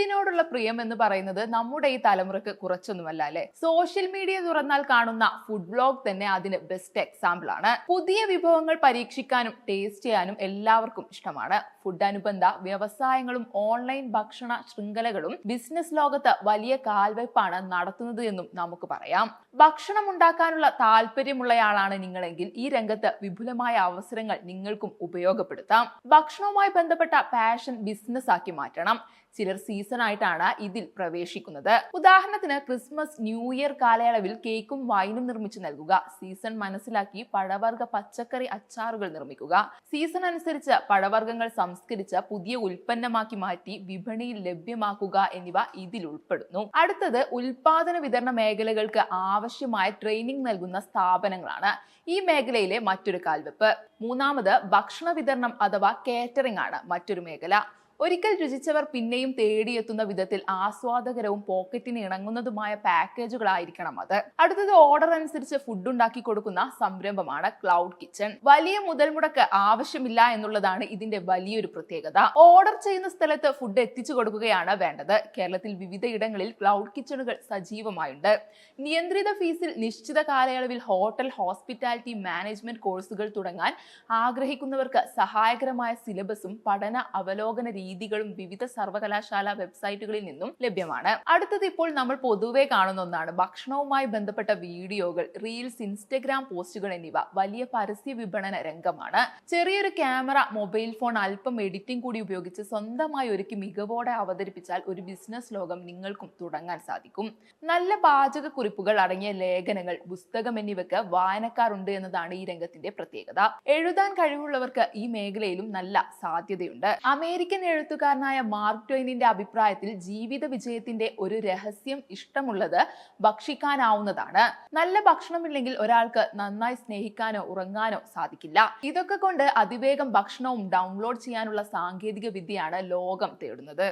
ഫുഡിനോടുള്ള പ്രിയം എന്ന് പറയുന്നത് നമ്മുടെ ഈ തലമുറയ്ക്ക് കുറച്ചൊന്നുമല്ല അല്ലെ? സോഷ്യൽ മീഡിയ തുറന്നാൽ കാണുന്ന ഫുഡ് ബ്ലോഗ് തന്നെ അതിന് ബെസ്റ്റ് എക്സാമ്പിൾ ആണ്. പുതിയ വിഭവങ്ങൾ പരീക്ഷിക്കാനും ടേസ്റ്റ് ചെയ്യാനും എല്ലാവർക്കും ഇഷ്ടമാണ്. ഫുഡ് അനുബന്ധ വ്യവസായങ്ങളും ഓൺലൈൻ ഭക്ഷണ ശൃംഖലകളും ബിസിനസ് ലോകത്ത് വലിയ കാൽവയ്പാണ് നടത്തുന്നത് എന്നും നമുക്ക് പറയാം. ഭക്ഷണം ഉണ്ടാക്കാനുള്ള താല്പര്യമുള്ളയാളാണ് നിങ്ങളെങ്കിൽ ഈ രംഗത്ത് വിപുലമായ അവസരങ്ങൾ നിങ്ങൾക്കും ഉപയോഗപ്പെടുത്താം. ഭക്ഷണവുമായി ബന്ധപ്പെട്ട പാഷൻ ബിസിനസ് ആക്കി മാറ്റണം. ചിലർ സീസൺ ആയിട്ടാണ് ഇതിൽ പ്രവേശിക്കുന്നത്. ഉദാഹരണത്തിന് ക്രിസ്മസ് ന്യൂ ഇയർ കാലയളവിൽ കേക്കും വൈനും നിർമ്മിച്ചു നൽകുക. സീസൺ മനസ്സിലാക്കി പഴവർഗ പച്ചക്കറി അച്ചാറുകൾ നിർമ്മിക്കുക. സീസൺ അനുസരിച്ച് പഴവർഗങ്ങൾ സംസ്കരിച്ച് പുതിയ ഉൽപ്പന്നമാക്കി മാറ്റി വിപണിയിൽ ലഭ്യമാക്കുക എന്നിവ ഇതിൽ ഉൾപ്പെടുന്നു. അടുത്തത് ഉൽപാദന വിതരണ മേഖലകൾക്ക് ആവശ്യമായ ട്രെയിനിങ് നൽകുന്ന സ്ഥാപനങ്ങളാണ്. ഈ മേഖലയിലെ മറ്റൊരു കാൽവെപ്പ്. മൂന്നാമത് ഭക്ഷണ വിതരണം അഥവാ കേറ്ററിംഗ് ആണ് മറ്റൊരു മേഖല. ഒരിക്കൽ രുചിച്ചവർ പിന്നെയും തേടിയെത്തുന്ന വിധത്തിൽ ആസ്വാദകരവും പോക്കറ്റിന് ഇണങ്ങുന്നതുമായ പാക്കേജുകളായിരിക്കണം അത്. അടുത്തത് ഓർഡർ അനുസരിച്ച് ഫുഡ് ഉണ്ടാക്കി കൊടുക്കുന്ന സംരംഭമാണ് ക്ലൗഡ് കിച്ചൺ വലിയ മുതൽ മുടക്ക് ആവശ്യമില്ല എന്നുള്ളതാണ് ഇതിന്റെ വലിയൊരു പ്രത്യേകത. ഓർഡർ ചെയ്യുന്ന സ്ഥലത്ത് ഫുഡ് എത്തിച്ചു കൊടുക്കുകയാണ് വേണ്ടത്. കേരളത്തിൽ വിവിധ ഇടങ്ങളിൽ ക്ലൗഡ് കിച്ചണുകൾ സജീവമായുണ്ട്. നിയന്ത്രിത ഫീസിൽ നിശ്ചിത കാലയളവിൽ ഹോട്ടൽ ഹോസ്പിറ്റാലിറ്റി മാനേജ്മെന്റ് കോഴ്സുകൾ തുടങ്ങാൻ ആഗ്രഹിക്കുന്നവർക്ക് സഹായകരമായ സിലബസും പഠന അവലോകന രീതികളും വിവിധ സർവകലാശാല വെബ്സൈറ്റുകളിൽ നിന്നും ലഭ്യമാണ്. അടുത്തത് ഇപ്പോൾ നമ്മൾ പൊതുവെ കാണുന്ന ഒന്നാണ്. ഭക്ഷണവുമായി ബന്ധപ്പെട്ട വീഡിയോകൾ റീൽസ് ഇൻസ്റ്റഗ്രാം പോസ്റ്റുകൾ എന്നിവ വലിയ പരസ്യ വിപണന രംഗമാണ്. ചെറിയൊരു ക്യാമറ മൊബൈൽ ഫോൺ അല്പം എഡിറ്റിംഗ് കൂടി ഉപയോഗിച്ച് സ്വന്തമായി ഒരുക്കി മികവോടെ അവതരിപ്പിച്ചാൽ ഒരു ബിസിനസ് ലോകം നിങ്ങൾക്കും തുടങ്ങാൻ സാധിക്കും. നല്ല പാചക കുറിപ്പുകൾ അടങ്ങിയ ലേഖനങ്ങൾ പുസ്തകം എന്നിവയ്ക്ക് വായനക്കാരുണ്ട് എന്നതാണ് ഈ രംഗത്തിന്റെ പ്രത്യേകത. എഴുതാൻ കഴിവുള്ളവർക്ക് ഈ മേഖലയിലും നല്ല സാധ്യതയുണ്ട്. അമേരിക്കൻ എഴുത്തുകാരനായ മാർക്ക് ട്വൈനിന്റെ അഭിപ്രായത്തിൽ ജീവിത വിജയത്തിന്റെ ഒരു രഹസ്യം ഇഷ്ടമുള്ളത് ഭക്ഷിക്കാനാവുന്നതാണ്. നല്ല ഭക്ഷണമില്ലെങ്കിൽ ഒരാൾക്ക് നന്നായി സ്നേഹിക്കാനോ ഉറങ്ങാനോ സാധിക്കില്ല. ഇതൊക്കെ കൊണ്ട് അതിവേഗം ഭക്ഷണവും ഡൗൺലോഡ് ചെയ്യാനുള്ള സാങ്കേതിക വിദ്യയാണ് ലോകം തേടുന്നത്.